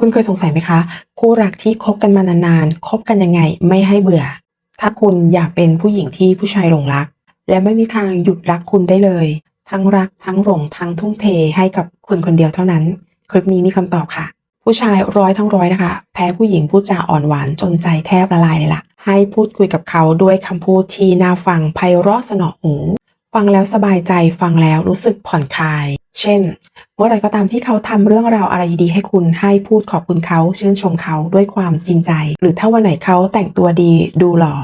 คุณเคยสงสัยไหมคะ คู่รักที่คบกันมานานๆคบกันยังไงไม่ให้เบื่อ ถ้าคุณอยากเป็นผู้หญิงที่ผู้ชายหลงรัก และไม่มีทางหยุดรักคุณได้เลย ทั้งรักทั้งหลงทั้งทุ่มเทให้กับคุณคนเดียวเท่านั้น คลิปนี้มีคำตอบค่ะ ผู้ชายร้อยทั้งร้อยนะคะ แพ้ผู้หญิงพูดจาอ่อนหวานจนใจแทบละลายเลยล่ะ ให้พูดคุยกับเขาด้วยคำพูดที่น่าฟังไพเราะสนอหู ฟังแล้วสบายใจฟังแล้วรู้สึกผ่อนคลาย เช่น เมื่อไรก็ตามที่เขาทำเรื่องราวอะไรดีๆให้คุณให้พูดขอบคุณเขาชื่นชมเขาด้วยความจริงใจ หรือถ้าวันไหนเขาแต่งตัวดีดูหล่อ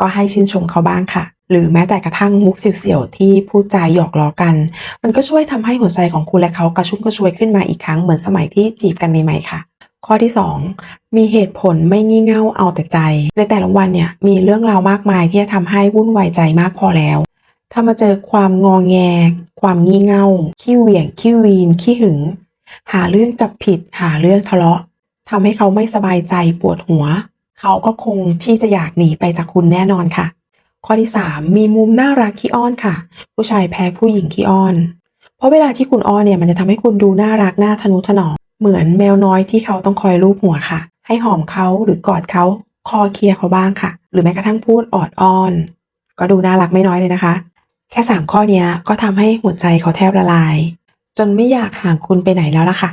ก็ให้ชื่นชมเขาบ้างค่ะ หรือแม้แต่กระทั่งมุกเสี่ยวๆที่พูดจาหยอกล้อกัน มันก็ช่วยทำให้หัวใจของคุณและเขากระชุ่มกระชวยขึ้นมาอีกครั้งเหมือนสมัยที่จีบกันใหม่ๆค่ะข้อที่ 2 มีเหตุผลไม่งี่เง่าเอาแต่ใจ ในแต่ละวันเนี่ยมีเรื่องราวมากมายที่จะทำให้วุ่นวายใจมากพอแล้ว ถ้ามาเจอความงองแง ความงี่เง่า ขี้เหวี่ยง ขี้วีน ขี้หึง หาเรื่องจับผิด หาเรื่องทะเลาะทำให้เขาไม่สบายใจปวดหัว เขาก็คงที่จะอยากหนีไปจากคุณแน่นอนค่ะ ข้อที่ 3 มีมุมน่ารักขี้อ้อนค่ะ ผู้ชายแพ้ผู้หญิงขี้อ้อน เพราะเวลาที่คุณอ้อนเนี่ยมันจะทำให้คุณดูน่ารักน่าทะนุถนอมเหมือนแมวน้อยที่เขาต้องคอยลูบหัวค่ะ ให้หอมเขาหรือกอดเขาคอเคลียเขาบ้างค่ะ หรือแม้กระทั่งพูดออดอ้อน ก็ดูน่ารักไม่น้อยเลยนะคะ แค่ 3 ข้อนี้ก็ทำให้หัวใจเขาแทบละลาย จนไม่อยากห่างคุณไปไหนแล้วล่ะค่ะ